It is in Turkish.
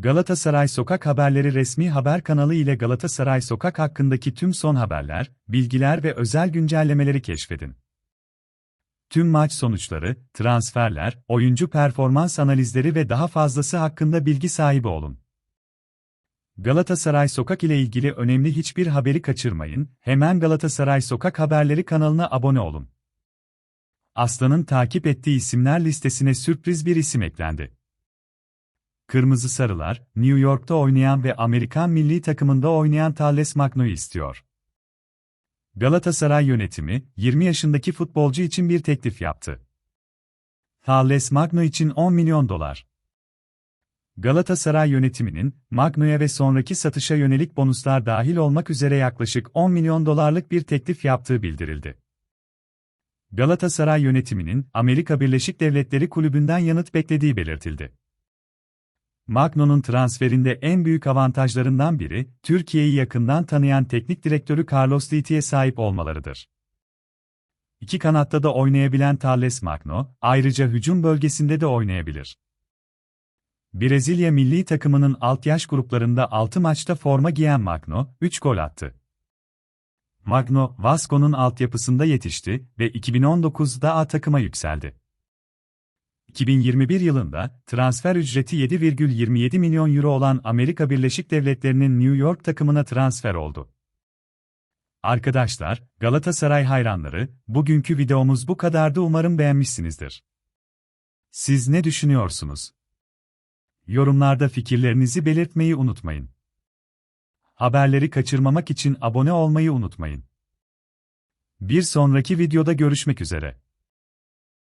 Galatasaray Sokak Haberleri resmi haber kanalı ile Galatasaray Sokak hakkındaki tüm son haberler, bilgiler ve özel güncellemeleri keşfedin. Tüm maç sonuçları, transferler, oyuncu performans analizleri ve daha fazlası hakkında bilgi sahibi olun. Galatasaray Sokak ile ilgili önemli hiçbir haberi kaçırmayın, hemen Galatasaray Sokak Haberleri kanalına abone olun. Aslan'ın takip ettiği isimler listesine sürpriz bir isim eklendi. Kırmızı Sarılar, New York'ta oynayan ve Amerikan milli takımında oynayan Thales Magno'yu istiyor. Galatasaray yönetimi, 20 yaşındaki futbolcu için bir teklif yaptı. Thales Magno için 10 milyon dolar. Galatasaray yönetiminin, Magno'ya ve sonraki satışa yönelik bonuslar dahil olmak üzere yaklaşık 10 milyon dolarlık bir teklif yaptığı bildirildi. Galatasaray yönetiminin, Amerika Birleşik Devletleri kulübünden yanıt beklediği belirtildi. Magno'nun transferinde en büyük avantajlarından biri, Türkiye'yi yakından tanıyan teknik direktörü Carlos Liti'ye sahip olmalarıdır. İki kanatta da oynayabilen Thales Magno, ayrıca hücum bölgesinde de oynayabilir. Brezilya milli takımının alt yaş gruplarında 6 maçta forma giyen Magno, 3 gol attı. Magno, Vasco'nun altyapısında yetişti ve 2019'da A takıma yükseldi. 2021 yılında transfer ücreti 7,27 milyon euro olan Amerika Birleşik Devletleri'nin New York takımına transfer oldu. Arkadaşlar, Galatasaray hayranları, bugünkü videomuz bu kadardı umarım beğenmişsinizdir. Siz ne düşünüyorsunuz? Yorumlarda fikirlerinizi belirtmeyi unutmayın. Haberleri kaçırmamak için abone olmayı unutmayın. Bir sonraki videoda görüşmek üzere.